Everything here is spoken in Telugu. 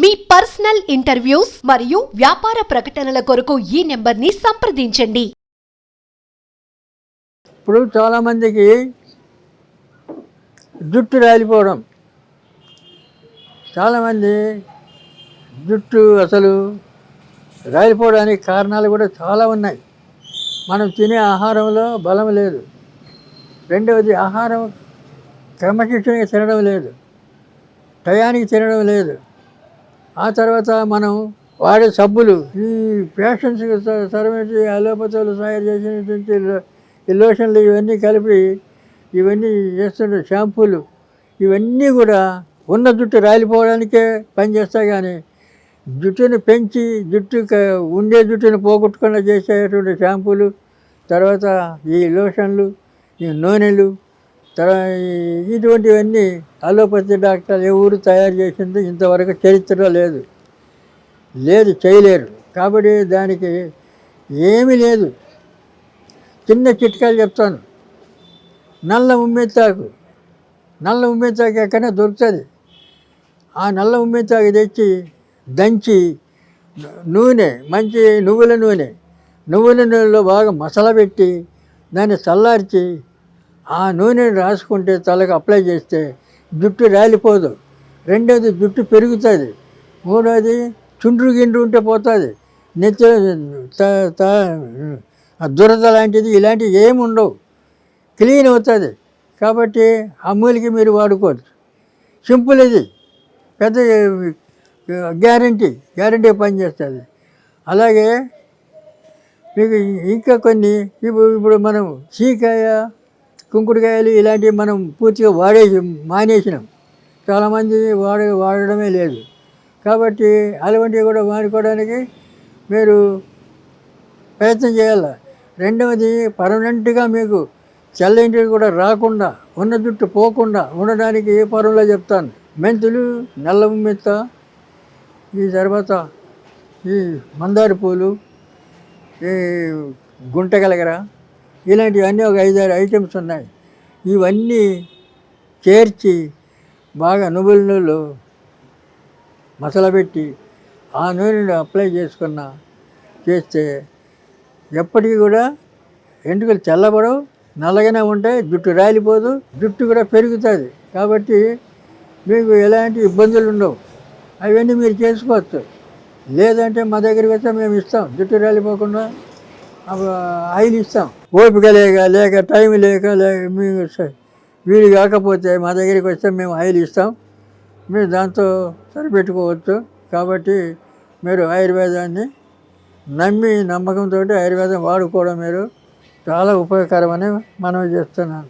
మీ పర్సనల్ ఇంటర్వ్యూస్ మరియు వ్యాపార ప్రకటనల కొరకు ఈ నెంబర్ని సంప్రదించండి. ఇప్పుడు చాలామందికి జుట్టు రాలిపోవడం. చాలామంది జుట్టు అసలు రాలిపోవడానికి కారణాలు కూడా చాలా ఉన్నాయి. మనం తినే ఆహారంలో బలం లేదు. రెండవది ఆహారం క్రమశిక్షణగా తినడం లేదు. టయానికి తినడం లేదు. ఆ తర్వాత మనం వాడే సబ్బులు. ఈ పేషెంట్స్కి సరమించి అలోపతులు తయారు చేసినటువంటి ఈ లోషన్లు ఇవన్నీ కలిపి ఇవన్నీ చేస్తున్న షాంపూలు. ఇవన్నీ కూడా ఉన్న జుట్టు రాలిపోవడానికే పనిచేస్తాయి కానీ జుట్టుని పెంచి జుట్టు ఉండే జుట్టుని పోగొట్టుకుండా చేసేటువంటి షాంపూలు తర్వాత ఈ లోషన్లు ఈ నూనెలు ఇటువంటివన్నీ అలోపతి డాక్టర్ ఎవరు తయారు చేసింది ఇంతవరకు చరిత్రలో లేదు. లేదు చేయలేరు. కాబట్టి దానికి ఏమీ లేదు. చిన్న చిట్కాలు చెప్తాను. నల్ల ఉమ్మెత్తాకు. నల్ల ఉమ్మెత్తాకు ఎక్కడైనా దొరుకుతుంది. ఆ నల్ల ఉమ్మెత్తాకు తెచ్చి దంచి నూనె మంచి నువ్వుల నూనె. నువ్వుల నూనెలో బాగా మసాలా పెట్టి దాన్ని చల్లార్చి ఆ నూనెని రాసుకుంటే తలకు అప్లై చేస్తే జుట్టు రాలిపోదు. రెండోది జుట్టు పెరుగుతుంది. మూడోది చుండ్రు గిండ్రు ఉంటే పోతుంది. నెత్తి త- త- దురద లాంటిది ఇలాంటివి ఏమి ఉండవు. క్లీన్ అవుతుంది. కాబట్టి ఆ మూలికి మీరు వాడుకోవచ్చు. సింపుల్ ఇది. పెద్ద గ్యారంటీ గ్యారంటీ పనిచేస్తుంది అలాగే మీకు ఇంకా కొన్ని ఇప్పుడు ఇప్పుడు మనం చీకాయ కుంకుడుకాయలు ఇలాంటివి మనం పూర్తిగా వాడేసి మానేసినాం. చాలామంది వాడ వాడడమే లేదు. కాబట్టి అలాంటివి కూడా వాడుకోవడానికి మీరు ప్రయత్నం చేయాలి? రెండవది పర్మనెంట్గా మీకు చల్లంటివి కూడా రాకుండా ఉన్న జుట్టు పోకుండా ఉండడానికి ఏ పరంలో చెప్తాను? మెంతులు నల్ల మెత్త ఈ తర్వాత ఈ మందార పూలు ఈ గుంట కలగర ఇలాంటివన్నీ ఒక ఐదారు ఐటమ్స్ ఉన్నాయి. ఇవన్నీ చేర్చి బాగా నువ్వుల నూలు మసలబెట్టి ఆ నూనెను అప్లై చేసుకున్న చేస్తే ఎప్పటికీ కూడా ఎంటుకలు చల్లబడవు నల్లగానే ఉంటాయి జుట్టు రాలిపోదు జుట్టు కూడా పెరుగుతుంది. కాబట్టి మీకు ఎలాంటి ఇబ్బందులు ఉండవు. అవన్నీ మీరు చేసుకోవచ్చు. లేదంటే మా దగ్గరికి వస్తే మేము ఇస్తాం. జుట్టు రాలిపోకుండా ఆయన ఆయిల్ ఇస్తాం. ఓపిక లేక లేక టైం లేక లేక మేము వీలు కాకపోతే మా దగ్గరికి వస్తే మేము ఆయిల్ ఇస్తాం. మీరు దాంతో సరిపెట్టుకోవచ్చు. కాబట్టి మీరు ఆయుర్వేదాన్ని నమ్మి నమ్మకంతో ఆయుర్వేదం వాడుకోవడం మీరు చాలా ఉపయోగకరమని మనవి చేస్తున్నాను.